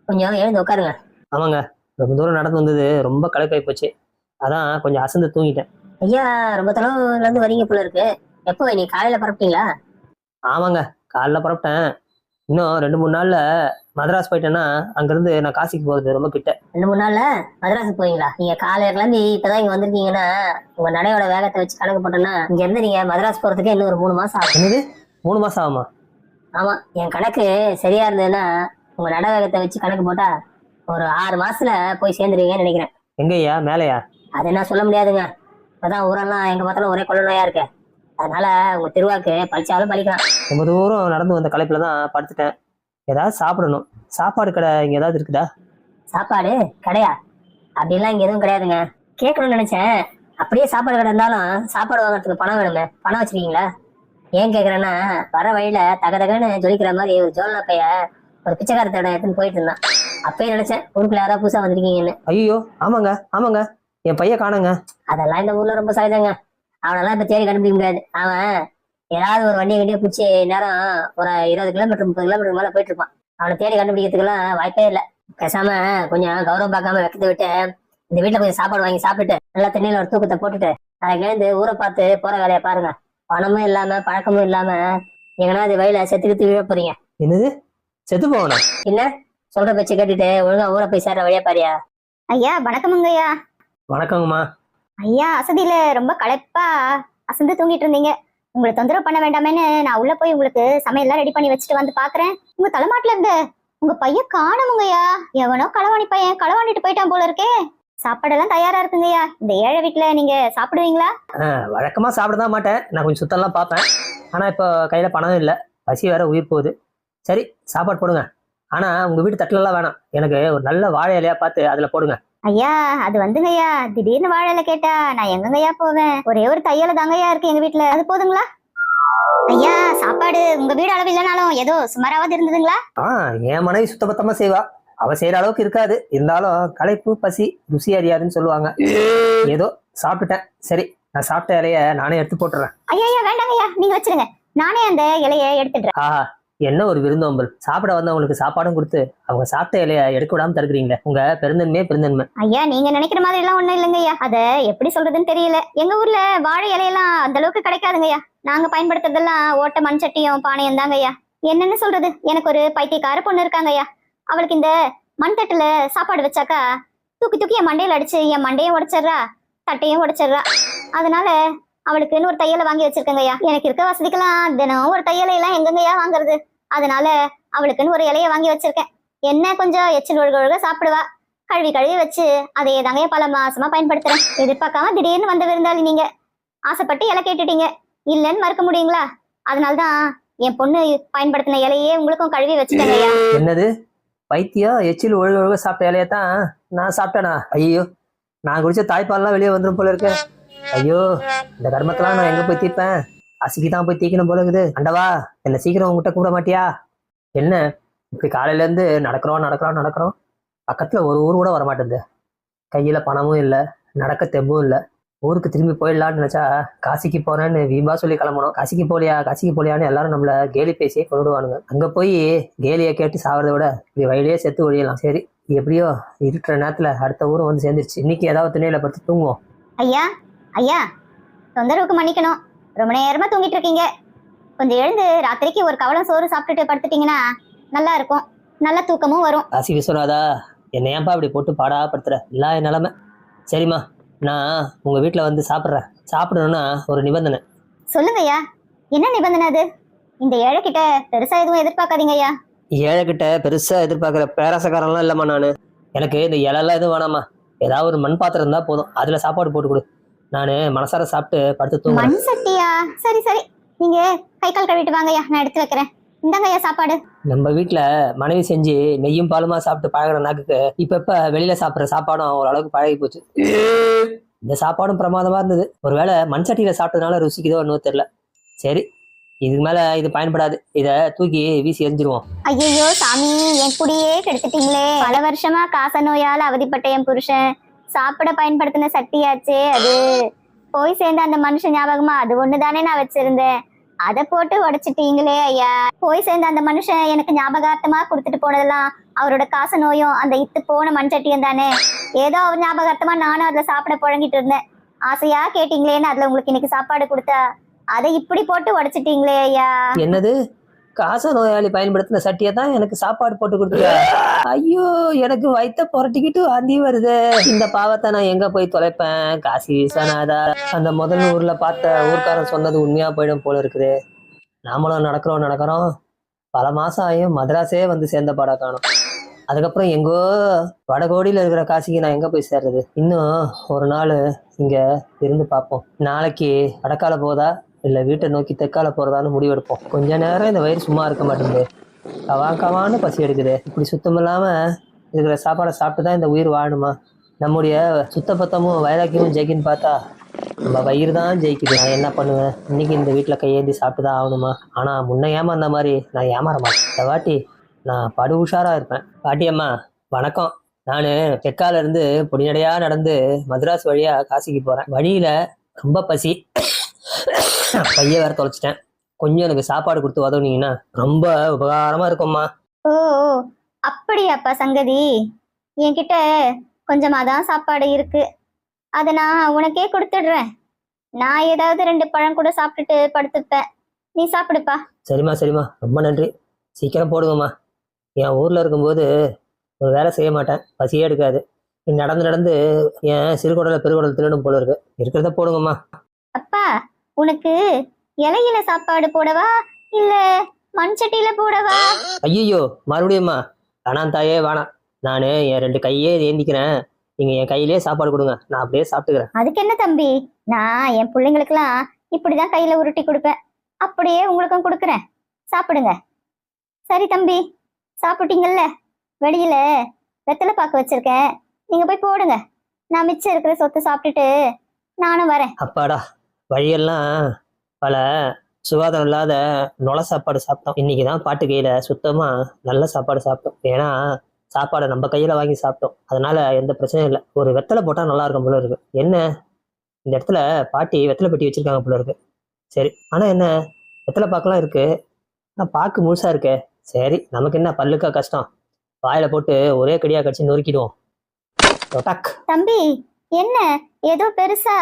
கொஞ்சம் எழுந்து உட்காருங்க. ஆமாங்க ரொம்ப தூரம் நடந்து வந்தது ரொம்ப களைப்பாய் போச்சு. அதான் கொஞ்சம் அசந்து தூங்கிட்டேன். ஐயா ரொம்ப தொலைவுல இருந்து வரீங்க போல இருக்கு. எப்போ நீ காலையில பரப்பிட்டீங்களா ஆமாங்க காலைல புறப்பட்டேன். இன்னும் ரெண்டு மூணு நாள்ல மதராஸ் போயிட்டேன்னா அங்கிருந்து நான் காசிக்கு போகிறது ரொம்ப கிட்ட. ரெண்டு மூணு நாள்ல மதராஸ் போவீங்களா? நீங்க காலையில கிளம்பி இப்பதான் இங்க வந்திருக்கீங்கன்னா உங்க நடையோட வேகத்தை வச்சு கணக்கு போட்டோம்னா இங்க இருந்து நீங்க மதராஸ் போறதுக்கு இன்னும் ஒரு மூணு மாசம் ஆகும். மூணு மாசம் ஆகுமா? ஆமா. என் கணக்கு சரியா இருந்ததுன்னா உங்க நட வேகத்தை வச்சு கணக்கு போட்டா ஒரு ஆறு மாசத்துல போய் சேர்ந்துருவீங்கன்னு நினைக்கிறேன். எங்கய்யா? மேலையா? அது என்ன சொல்ல முடியாதுங்க. இப்பதான் ஊரெல்லாம் எங்க பார்த்தாலும் ஒரே கொள்ள நோயா இருக்கு. அதனால உங்க திருவாக்கு பழிச்சாலும் பழிக்கலாம். ரொம்ப தூரம் நடந்து வந்த களைப்புல தான் படுத்துட்டேன். ஏதாவது சாப்பிடணும். சாப்பாடு கடை இங்க ஏதாவது இருக்குதா? சாப்பாடு கடையா? அப்படிலாம் இங்க எதுவும் கிடையாதுங்க. கேட்கணும்னு நினைச்சேன். அப்படியே சாப்பாடு கடை இருந்தாலும் சாப்பாடு வாங்குறதுக்கு பணம் வேணுமே. பணம் வச்சிருக்கீங்களா? ஏன் கேக்குறேன்னா வர வழியில தக தகன்னு ஜொலிக்கிற மாதிரி ஒரு ஜோல்னா பைய ஒரு பிச்சைக்காரத்தோட எடுத்துன்னு போயிட்டு இருந்தான். அப்பயே நினைச்சேன் ஊருக்குள்ள யாராவது புதுசா வந்திருக்கீங்கன்னு. ஐயோ ஆமாங்க ஆமாங்க. என் பையன் காணுங்க. அதெல்லாம் இந்த ஊர்ல ரொம்ப சகஜங்க. அவனெல்லாம் இப்ப தேடி கண்டுபிடிக்க முடியாது. அவன் ஏதாவது ஒரு வண்டியை கண்டியை பிடிச்சி நேரம் ஒரு இருபது கிலோமீட்டர் முப்பது கிலோமீட்டர் மேல போயிட்டு இருப்பான். அவனை தேடி கண்டுபிடிக்கிறதுக்கெல்லாம் வாய்ப்பே இல்லை. பேசாம கொஞ்சம் கௌரவம் பார்க்காம வைக்கத்தை விட்டு இந்த வீட்டுல கொஞ்சம் சாப்பாடு வாங்கி சாப்பிட்டுட்டு நல்லா தண்ணியில ஒரு தூக்கத்தை போட்டுட்டு அதை கிழந்து ஊரை பார்த்து போற வேலையை பாருங்க. பணமும் இல்லாம பழக்கமும் இல்லாம எங்கன்னா அது வயல செத்துக்கிட்டு விழ போறீங்க. என்னது? செத்து போகணும் என்ன? சொல்ற பேச்சு கேட்டுட்டு ஒழுங்கா ஊரை போய் சேர்ற வழியா பாரியா? ஐயா வணக்கமுங்க ஐயா வணக்கங்கம்மா. ஐயா அசதியில ரொம்ப களைப்பா அசந்து தூங்கிட்டு இருந்தீங்க. உங்களை தொந்தரவு பண்ண வேண்டாமேன்னு நான் உள்ள போய் உங்களுக்கு சமையல்லாம் ரெடி பண்ணி வச்சுட்டு வந்து பாக்குறேன். உங்க தலைமாட்டுல இருந்த உங்க பையன் காணமுங்கய்யா எவனோ களவாணி பையன் களவாண்டிட்டு போயிட்டான் போல இருக்கே. சாப்பாடெல்லாம் தயாரா இருக்குங்கய்யா. இந்த ஏழை வீட்டுல நீங்க சாப்பிடுவீங்களா? வழக்கமா சாப்பிட தான் மாட்டேன். நான் கொஞ்சம் சுத்தம்லாம் பார்ப்பேன். ஆனா இப்போ கையில பணம் இல்லை. பசி வேற உயிர் போகுது. சரி சாப்பாடு போடுங்க. ஆனா உங்க வீட்டு தட்டுலலாம் வேணாம். எனக்கு ஒரு நல்ல வாழை இலையா பார்த்து அதுல போடுங்க. ஐயா அது வந்துங்கய்யா. திடீர்னு வாழையில கேட்டா நான் எங்கங்கய்யா போவேன்? ஒரே ஒரு தையல தாங்கய்யா இருக்கு எங்க வீட்டுல அது போதுங்களா? ஐயா சாப்பாடு உங்க வீடு அளவு இல்லைனாலும் ஏதோ சுமாராவது இருந்ததுங்களா? ஆ என் மனைவி சுத்தபத்தமா செய்வா. அவ செய்யற அளவுக்கு இருக்காது. இருந்தாலும் களைப்பு பசி ருசி அறியாதுன்னு சொல்லுவாங்க. ஏதோ சாப்பிட்டுட்டேன். சரி நான் சாப்பிட்ட இலைய நானே எடுத்து போட்டுறேன். ஐயா ஐயா வேண்டாங்கய்யா நீங்க வச்சிருங்க. நானே அந்த இலைய எடுத்துடுறேன். ஆஹா என்ன ஒரு விருந்தோம்பல் சாப்பிட வந்தவங்களுக்கு சாப்பாடும் கொடுத்து அவங்க சாப்பிட்ட இலைய எடுக்க விடாம தடுக்கிறீங்களே. உங்க பெருந்தன்மையே பெருந்தன்மை. ஐயா நீங்க நினைக்கிற மாதிரி எல்லாம் ஒண்ணும் இல்லைங்கய்யா அத எப்படி சொல்றதுன்னு தெரியல. எங்க ஊர்ல வாழை இலையெல்லாம் அந்த அளவுக்கு கிடைக்காதுங்கய்யா நாங்க பயன்படுத்துறதெல்லாம் ஓட்ட மண் சட்டியும் பானையும் தாங்கய்யா என்னன்னு சொல்றது? எனக்கு ஒரு பைத்தியக்கார பொண்ணு இருக்காங்கய்யா அவளுக்கு இந்த மண் தட்டுல சாப்பாடு வச்சாக்கா தூக்கி தூக்கி என் மண்டையில அடிச்சு என் மண்டையும் உடைச்சிடுறா தட்டையும் உடைச்சிடுறா. அதனால அவளுக்குன்னு ஒரு தையலை வாங்கி வச்சிருக்கேங்கய்யா எனக்கு இருக்க வசதிக்கெல்லாம் தினம் ஒரு தையலை எல்லாம் எங்கெங்கய்யா வாங்குறது? அதனால அவளுக்குன்னு ஒரு இலைய வாங்கி வச்சிருக்கேன். என்ன கொஞ்சம் எச்சில் ஒழுக ஒழுக சாப்பிடுவா. கழுவி கழுவி வச்சு அதே தாங்க பல மாசமா பயன்படுத்துறேன். எதிர்பார்க்காம திடீர்னு வந்த விருந்தாளி நீங்க. ஆசைப்பட்டு இலை கேட்டுட்டீங்க. இல்லைன்னு மறுக்க முடியுங்களா? அதனால்தான் என் பொண்ணு பயன்படுத்தின இலையே உங்களுக்கும் கழுவி வச்சுட்டேங்க ஐயா. என்னது? பைத்தியம் எச்சில் ஒழுக ஒழுக சாப்பிட்ட இலைய தான் நான் சாப்பிட்டேனா? ஐயோ நான் குடிச்ச தாய்ப்பால்லாம் வெளியே வந்துடும் போல இருக்கேன் ஐயோ இந்த கர்மத்தெல்லாம் நான் எங்க போய் தீர்ப்பேன்? அசிக்கு தான் போய் தீக்கணும் போல இருக்குது. அண்டவா என்ன சீக்கிரம் உங்ககிட்ட கூட மாட்டியா? என்ன இப்படி காலையில இருந்து நடக்கிறோம் நடக்கிறோம் நடக்கிறோம். பக்கத்துல ஒரு ஊர் கூட வரமாட்டேங்குது. கையில பணமும் இல்லை நடக்க தெம்பும் இல்லை. ஊருக்கு திரும்பி போயிடலான்னு நினைச்சா காசிக்கு போறேன்னு வீம்பா சொல்லி கிளம்பணும். காசிக்கு போலியா காசிக்கு போலியான்னு எல்லாரும் நம்மள கேலி பேசியே கொண்டுடுவானுங்க. அங்க போய் கேலியை கேட்டு சாவறதை விட இப்படி வழியிலே செத்து ஒழியலாம். சரி எப்படியோ இருக்கிற நேரத்துல அடுத்த ஊரும் வந்து சேர்ந்துருச்சு. இன்னைக்கு ஏதாவது துணையில படுத்து தூங்குவோம். ஐயா ஐயா தொந்தரவுக்கு மன்னிக்கணும். ரொம்ப நேரமா தூங்கிட்டு இருக்கீங்க. கொஞ்சம் எழுந்து ராத்திரிக்கு ஒரு கவலம் சோறு சாப்பிட்டுட்டு படுத்துட்டீங்கன்னா நல்லா இருக்கும். நல்ல தூக்கமும் வரும். காசி விஸ்வநாதா என்னை ஏன்பா இப்படி போட்டு பாடாப்படுத்துற இல்லா என் நிலமை. சரிம்மா. நான் உங்க வீட்டுல வந்து சாப்பிட்றேன். சாப்பிடணும்னா ஒரு நிபந்தனை. சொல்லுங்க ஐயா என்ன நிபந்தனை அது? இந்த ஏழை கிட்ட பெருசா எதுவும் எதிர்பார்க்காதீங்க ஐயா ஏழை கிட்ட பெருசா எதிர்பார்க்குற பேராசக்காரன்லாம் இல்லைம்மா நான். எனக்கு இந்த இலெல்லாம் எதுவும் வேணாம்மா. ஏதாவது ஒரு மண் பாத்திரம் இருந்தா போதும். அதுல சாப்பாடு போட்டு கொடு. நான் மனசார சாப்பிட்டு படுத்து தூங்குறேன். மண் சட்டியா? சரி சரி. நீங்க கை கால் கழுவிட்டு வாங்க ஐயா நான் எடுத்து வைக்கிறேன். இந்தாங்க ஐயா சாப்பாடு. நம்ம வீட்டில் மனைவி செஞ்சு நெய்யும் பாலுமா சாப்பிட்டு பழகிற நாக்குக்கு இப்போ இப்போ வெளியில் சாப்பிட்ற சாப்பாடும் ஓரளவுக்கு பழகி போச்சு. இந்த சாப்பாடும் பிரமாதமாக இருந்தது. ஒருவேளை மண் சட்டியில் சாப்பிட்டதுனால ருசிக்குதோ இன்னும் தெரில சரி இதுக்கு மேலே இது பயன்படாது. இதை தூக்கி வீசி எரிஞ்சிருவோம். ஐயையோ சாமி என் குடியே கெடுத்துட்டீங்களே. பல வருஷமா காச நோயால அவதிப்பட்ட என் புருஷன். சாப்பிட பயன்படுத்தின சட்டியாச்சே அது. போய் சேர்ந்த அந்த மனுஷன் ஞாபகமா அது ஒண்ணுதானே நான் வச்சிருந்தேன். அதை போட்டு உடைச்சிட்டீங்களே ஐயா. போய் சேர்ந்த அந்த மனுஷன் எனக்கு ஞாபகார்த்தமா கொடுத்துட்டு போனதெல்லாம் அவரோட காச நோயும் அந்த இத்து போன மண்சட்டியும் தானே. ஏதோ அவர் ஞாபகார்த்தமா நானும் அதுல சாப்பிட புழங்கிட்டு இருந்தேன். ஆசையா கேட்டீங்களேன்னு அதுல உங்களுக்கு இன்னைக்கு சாப்பாடு கொடுத்தா அதை இப்படி போட்டு உடைச்சிட்டீங்களே ஐயா. என்னது? காச நோயாளி பயன்படுத்தின சட்டியை தான் எனக்கு சாப்பாடு போட்டு கொடுத்து ஐயோ எனக்கு வயித்த புரட்டிக்கிட்டு வாந்தி வருது. இந்த பாவத்தை நான் எங்க போய் தொலைப்பேன்? காசி வீசானாதா அந்த முதல் ஊர்ல பார்த்த ஊர்க்காரன் சொன்னது உண்மையா போயிடும் போல இருக்குது. நாமளும் நடக்கிறோம் நடக்கிறோம். பல மாசம் ஆகியும் மதராசே வந்து சேர்ந்த பாடம் காணும். அதுக்கப்புறம் எங்கோ வடகோடியில் இருக்கிற காசிக்கு நான் எங்கே போய் சேர்றது? இன்னும் ஒரு நாள் இங்கே இருந்து பார்ப்போம். நாளைக்கு வடக்கால போதா இல்லை வீட்டை நோக்கி தெற்கால போகிறதான்னு முடிவெடுப்போம். கொஞ்ச நேரம் இந்த வயிறு சும்மா இருக்க மாட்டேங்குது. கவா கவான்னு பசி எடுக்குது. இப்படி சுத்தம் இல்லாமல் இருக்கிற சாப்பாடை சாப்பிட்டு தான் இந்த உயிர் வாழணுமா நம்முடைய சுத்தபத்தமும் வைராக்கியமும் ஜெயிக்குன்னு பார்த்தா நம்ம வயிறு தான் ஜெயிக்குது. நான் என்ன பண்ணுவேன்? இன்னைக்கு இந்த வீட்டில் கையேந்தி சாப்பிட்டு தான் ஆகணுமா? ஆனால் முன்ன ஏமாந்த மாதிரி நான் ஏமாற மாட்டேன். இந்த வாட்டி நான் படு உஷாராக இருப்பேன். பாட்டியம்மா வணக்கம். நான் தெற்கால இருந்து பொடிநடையாக நடந்து மதுராஸ் வழியாக காசிக்கு போகிறேன் வழியில் ரொம்ப பசி. பைய வேற தொலைச்சிட்டேன். கொஞ்சம் எனக்கு சாப்பாடு கொடுத்து உதவுனீங்கன்னா ரொம்ப உபகாரமா இருக்கும்மா. ஓ ஓ, அப்படியாப்பா சங்கதி. என்கிட்ட கொஞ்சமா தான் சாப்பாடு இருக்கு. அதை நான் உனக்கே கொடுத்துடுறேன். நான் ஏதாவது ரெண்டு பழம் கூட சாப்பிட்டுட்டு படுத்துப்பேன். நீ சாப்பிடுப்பா. சரிம்மா சரிம்மா. ரொம்ப நன்றி. சீக்கிரம் போடுங்கம்மா என் ஊர்ல இருக்கும்போது ஒரு வேலை செய்ய மாட்டேன். பசியே எடுக்காது. நீ நடந்து நடந்து என் சிறுகுடலை பெருகுடல் திருடும் போல இருக்கு. இருக்கிறத போடுங்கம்மா அப்பா உனக்கு இலையில சாப்பாடு போடவா இல்ல மண் சட்டியில போடவா? ஐயோ மறுபடியும்மா. வேணாம் தாயே வேணாம். நான் என் ரெண்டு கையே ஏந்திக்கிறேன். நீங்க என் கையிலே சாப்பாடு கொடுங்க. நான் அப்படியே சாப்பிட்டுக்கிறேன். அதுக்கு என்ன தம்பி? நான் என் பிள்ளைங்களுக்கெல்லாம் இப்படிதான் கையில உருட்டி கொடுப்பேன். அப்படியே உங்களுக்கும் கொடுக்குறேன். சாப்பிடுங்க. சரி தம்பி சாப்பிட்டீங்கல்ல? வெளியில வெத்தலை பாக்கு வச்சிருக்கேன். நீங்க போய் போடுங்க. நான் மிச்சம் இருக்கிற சொத்தை சாப்பிட்டுட்டு நானும் வரேன். அப்பாடா வழியெல்லாம் பல சுகாதாரம் இல்லாத நுள சாப்பாடு சாப்பிட்டோம். இன்னைக்கு தான் பாட்டு கையில் சுத்தமாக நல்ல சாப்பாடு சாப்பிட்டோம். ஏன்னா சாப்பாடை நம்ம கையில் வாங்கி சாப்பிட்டோம். அதனால எந்த பிரச்சனையும் இல்லை. ஒரு வெத்தலை போட்டால் நல்லா இருக்கும் போல இருக்கு. என்ன? இந்த இடத்துல பாட்டி வெத்தலை பெட்டி வச்சிருக்காங்க போல இருக்கு. சரி. ஆனால் என்ன? வெத்தலை பாக்கெல்லாம் இருக்கு. ஆனா பாக்கு முழுசா இருக்கே. சரி. நமக்கு என்ன? பல்லுக்கா கஷ்டம். வாயில போட்டு ஒரே கடியாக கடிச்சு நொறுக்கிடுவோம். தம்பி என்ன? ஏதோ பெருசா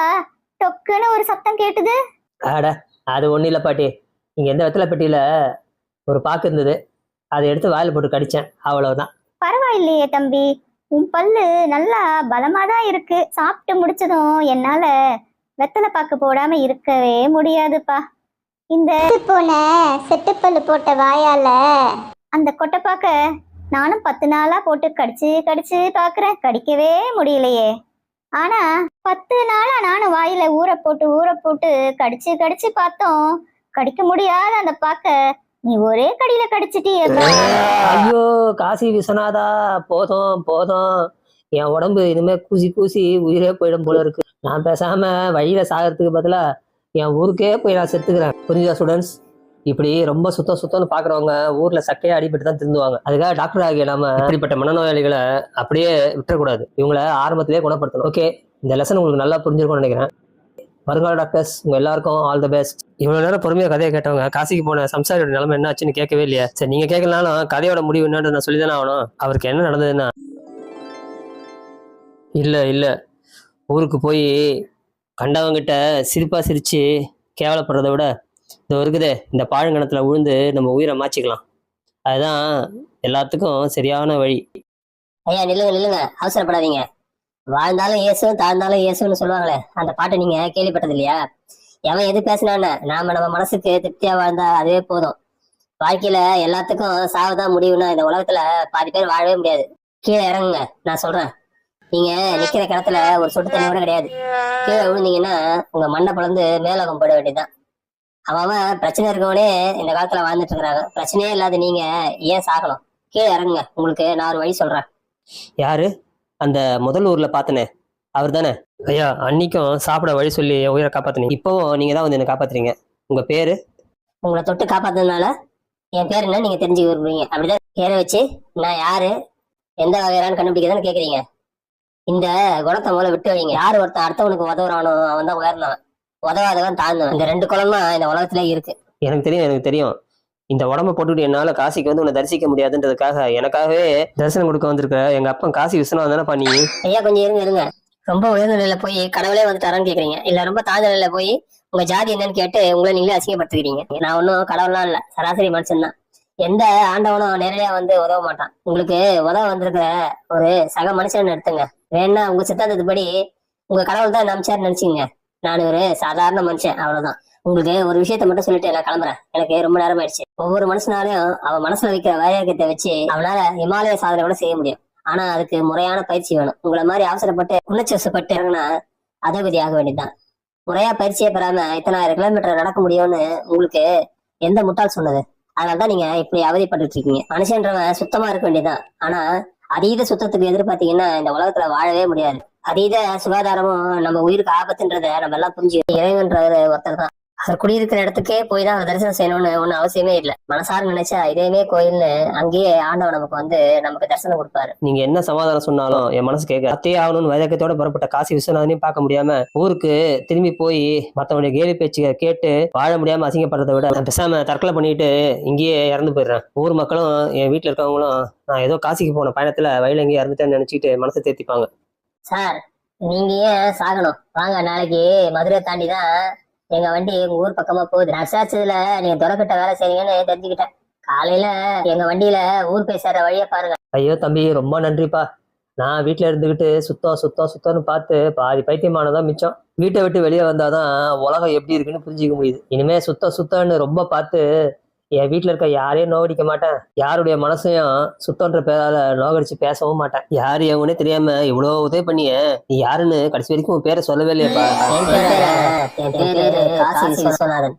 டொக்குன்னு ஒரு சத்தம் கேட்டுது. அட அது ஒன்றும் இல்லை பாட்டி. இங்கே எந்த வெத்தலை பெட்டியில் ஒரு பாக்கு இருந்தது. அதை எடுத்து வாயில் போட்டு கடித்தேன் அவ்வளவுதான். பரவாயில்லையே தம்பி. உன் பல்லு நல்லா பலமா தான் இருக்கு. சாப்பிட்டு முடிச்சதும் என்னால வெத்தலை பாக்கு போடாம இருக்கவே முடியாதுப்பா. இந்த போன செட்டுப்பல்லு போட்ட வாயால அந்த கொட்டைப்பாக்க நானும் பத்து நாளா போட்டு கடிச்சு கடிச்சு பாக்குறேன். கடிக்கவே முடியலையே. ஆனா பத்து நாளா நானும் வாயில ஊற போட்டு ஊற போட்டு கடிச்சு கடிச்சு பார்த்தோம். கடிக்க முடியாத அந்த பாக்க நீ ஒரே கடியில கடிச்சிட்டியேப்பா ஐயோ காசி விஸ்வநாதா போதும் போதும். என் உடம்பு இனிமே கூசி கூசி உயிரே போயிடும் போல இருக்கு. நான் பேசாம வழியில சாகிறதுக்கு பதிலா என் ஊருக்கே போய் நான் செத்துக்கிறேன். புரிஞ்சா ஸ்டூடெண்ட்ஸ் இப்படி ரொம்ப சுத்தம் சுத்தம்னு பாக்குறவங்க ஊர்ல சக்கையா அடிபட்டு தான் திருந்துவாங்க. அதுக்காக டாக்டர் ஆகிய நாம இப்படிப்பட்ட மனநோயாளிகளை அப்படியே விட்டுறக்கூடாது. இவங்கள ஆரம்பத்திலேயே குணப்படுத்தணும். ஓகே இந்த லெசன் உங்களுக்கு நல்லா புரிஞ்சிருக்கும்னு நினைக்கிறேன். வருங்கால டாக்டர்ஸ் உங்கள் எல்லாருக்கும் ஆல் த பெஸ்ட் இவ்வளோ நேரம் பொறுமையாக கதையை கேட்டவங்க காசிக்கு போன சம்சாரியோட நிலைமை என்ன ஆச்சுன்னு கேட்கவே இல்லையா. சரி நீங்க கேட்கலனாலும் கதையோட முடிவு என்னன்னு நான் சொல்லிதானே ஆகணும். அவருக்கு என்ன நடந்ததுன்னா? இல்லை இல்ல. ஊருக்கு போய் கண்டவங்கிட்ட சிரிப்பா சிரிச்சு கேவலப்படுறத விட இந்த இருக்குதே இந்த பாழங்கணத்தில் விழுந்து நம்ம உயிரை மாச்சிக்கலாம் அதுதான் எல்லாத்துக்கும் சரியான வழி. ஐயா நில்லுங்க நில்லுங்க. அவசரப்படாதீங்க. வாழ்ந்தாலும் இயேசு தாழ்ந்தாலும் இயேசுன்னு சொல்லுவாங்களே அந்த பாட்டை நீங்க கேள்விப்பட்டது இல்லையா? எவன் எது பேசினான்னு நாம நம்ம மனசுக்கு திருப்தியா வாழ்ந்தா அதுவே போதும். வாழ்க்கையில எல்லாத்துக்கும் சாவுதான் முடிவுன்னா இந்த உலகத்துல பாதி பேர் வாழவே முடியாது. கீழே இறங்குங்க நான் சொல்றேன். நீங்க நிக்கிற கிணத்துல ஒரு சொட்டு தண்ணி கூட கிடையாது. கீழே விழுந்தீங்கன்னா உங்க மண்ணை பிளந்து மேலோகம் போட வேண்டியதுதான். அவன் அவன் பிரச்சனை இருக்கவனே இந்த காலத்துல வாழ்ந்துட்டு இருக்கிறாங்க. பிரச்சனையே இல்லாத நீங்க ஏன் சாகணும்? கீழே இறங்குங்க உங்களுக்கு நான் ஒரு வழி சொல்றேன். யாரு? அந்த முதல் ஊர்ல பார்த்தனே அவர் தானே ஐயா அன்னைக்கும் சாப்பிட வழி சொல்லி என் உயிரை காப்பாத்துனீங்க. இப்போவும் நீங்க தான் வந்து என்ன காப்பாத்துறீங்க. உங்க பேரு? உங்களை தொட்டு காப்பாத்துறதுனால என் பேர் என்ன? நீங்க தெரிஞ்சுக்க விரும்புறீங்க. அப்படிதான் பேரை வச்சு நான் யாரு எந்த வகையான கண்டுபிடிக்கிறதுன்னு கேக்குறீங்க. இந்த குணத்தை முதல்ல விட்டு வைங்க. யார் ஒருத்தன் அடுத்தவனுக்கு உதவுறானோ அவன் தான் உயர்ந்தவன். உதவாதவன் தாழ்ந்தவன். இந்த ரெண்டு குளம் தான் இந்த உலகத்திலே இருக்கு. எனக்கு தெரியும் எனக்கு தெரியும். இந்த உடம்ப போட்டுட்டு என்னால காசிக்கு வந்து உன்னை தரிசிக்க முடியாதுன்றதுக்காக எனக்காகவே தரிசனம் கொடுக்க வந்திருக்க. எங்க அப்பா காசி விஸ்வநாதன் தானே பண்ணி ஐயா கொஞ்சம் இருங்க இருங்க. ரொம்ப உயர்ந்த நிலையில போய் கடவுளே வந்துட்டாரான்னு கேக்குறீங்க. இல்ல ரொம்ப தாழ்ந்த நிலையில போய் உங்க ஜாதி என்னன்னு கேட்டு உங்களை நீங்களே அசிங்கப்படுத்துக்கிறீங்க. நான் ஒன்றும் கடவுள்லாம் இல்ல. சராசரி மனுஷன் தான் எந்த ஆண்டவனும் நேரடியா வந்து உதவ மாட்டான். உங்களுக்கு உதவ வந்திருக்கிற ஒரு சக மனுஷன் எடுத்துங்க வேணா உங்க சித்தாந்தத்துப்படி உங்க கடவுள் தான் நம்பிச்சாரு நினைச்சீங்க நான் ஒரு சாதாரண மனுஷன். அவ்வளவுதான். உங்களுக்கு ஒரு விஷயத்த மட்டும் சொல்லிட்டு நான் கிளம்புறேன். எனக்கு ரொம்ப நேரம் ஆயிடுச்சு. ஒவ்வொரு மனுஷனாலையும் அவன் மனசுல வைக்கிற வைராக்கியத்தை வச்சு அவனால இமாலய சாதனை கூட செய்ய முடியும். ஆனா அதுக்கு முறையான பயிற்சி வேணும். உங்களை மாதிரி அவசரப்பட்டு உணர்ச்சவசப்பட்டு இறங்கினா அதபதி ஆக வேண்டியதுதான் முறையா பயிற்சியே பெறாம இத்தனாயிரம் கிலோமீட்டர் நடக்க முடியும்னு உங்களுக்கு எந்த முட்டாள் சொன்னது? அதனாலதான் நீங்க இப்படி அவதிப்பட்டு இருக்கீங்க மனுஷன்றவன் சுத்தமா இருக்க வேண்டியதுதான். ஆனா அதீத சுத்தத்துக்கு எதிர்பார்த்தீங்கன்னா இந்த உலகத்துல வாழவே முடியாது. அதீத சுகாதாரமும் நம்ம உயிருக்கு ஆபத்துன்றத நம்ம எல்லாம் புரிஞ்சு இறைவன்றவர் ஒருத்தர் தான் அவர் குடியிருக்கிற இடத்துக்கே போய் தான் அவர் தரிசனம் செய்யணும்னு ஒன்றும் அவசியமே இல்லை. மனசார நினைச்சா இதேமே கோயில்னு அங்கேயே ஆண்டவன் நமக்கு வந்து நமக்கு தரிசனம் கொடுப்பாரு. நீங்க என்ன சமாதானம் சொன்னாலும் என் மனசு கேட்க அத்தையே ஆகணும்னு வைரக்கத்தோட புறப்பட்ட காசி விஸ்வநாதனையும் பார்க்க முடியாம ஊருக்கு திரும்பி போய் மத்தவனுடைய கேலி பேச்சுக கேட்டு வாழ முடியாம அசிங்கப்படுறதை விட நான் பேசாம தற்கொலை பண்ணிட்டு இங்கேயே இறந்து போயிடுறேன். ஊர் மக்களும் என் வீட்டுல இருக்கவங்களும் நான் ஏதோ காசிக்கு போன பயணத்துல வயல எங்கேயே இறந்துட்டேன்னு நினைச்சிட்டு மனசை தேத்திப்பாங்க. சார் நீங்க ஏன் சாகணும்? வாங்க நாளைக்கு மதுரை தாண்டி தான் எங்க வண்டி எங்க ஊர் பக்கமா போகுது. நான் விசாரிச்சதுல நீங்க துறக்கிட்ட வேலை செய்றீங்கன்னு தெரிஞ்சுக்கிட்டேன். காலையில எங்க வண்டியில ஊர் போய் சேர்ற வழியை பாருங்க. ஐயோ தம்பி ரொம்ப நன்றிப்பா. நான் வீட்டில் இருந்துக்கிட்டு சுத்தம் சுத்தம் சுத்தம்னு பார்த்து பாதி பைத்தியமானதான் மிச்சம். வீட்டை விட்டு வெளியே வந்தாதான் உலகம் எப்படி இருக்குன்னு புரிஞ்சிக்க முடியுது. இனிமே சுத்தம் சுத்தம்னு ரொம்ப பார்த்து என் வீட்டில் இருக்க யாரையும் நோகடிக்க மாட்டேன். யாருடைய மனசையும் சுத்தம்ன்ற பேரால நோகடிச்சு பேசவும் மாட்டேன். யாரு எவனே தெரியாம இவ்வளோ உதவி பண்ணிய? நீ யாருன்னு கடைசி வரைக்கும் உன் பேரை சொல்லவே இல்லையாப்பா. என் பேரு என் பேரு காசி விஸ்வநாதன்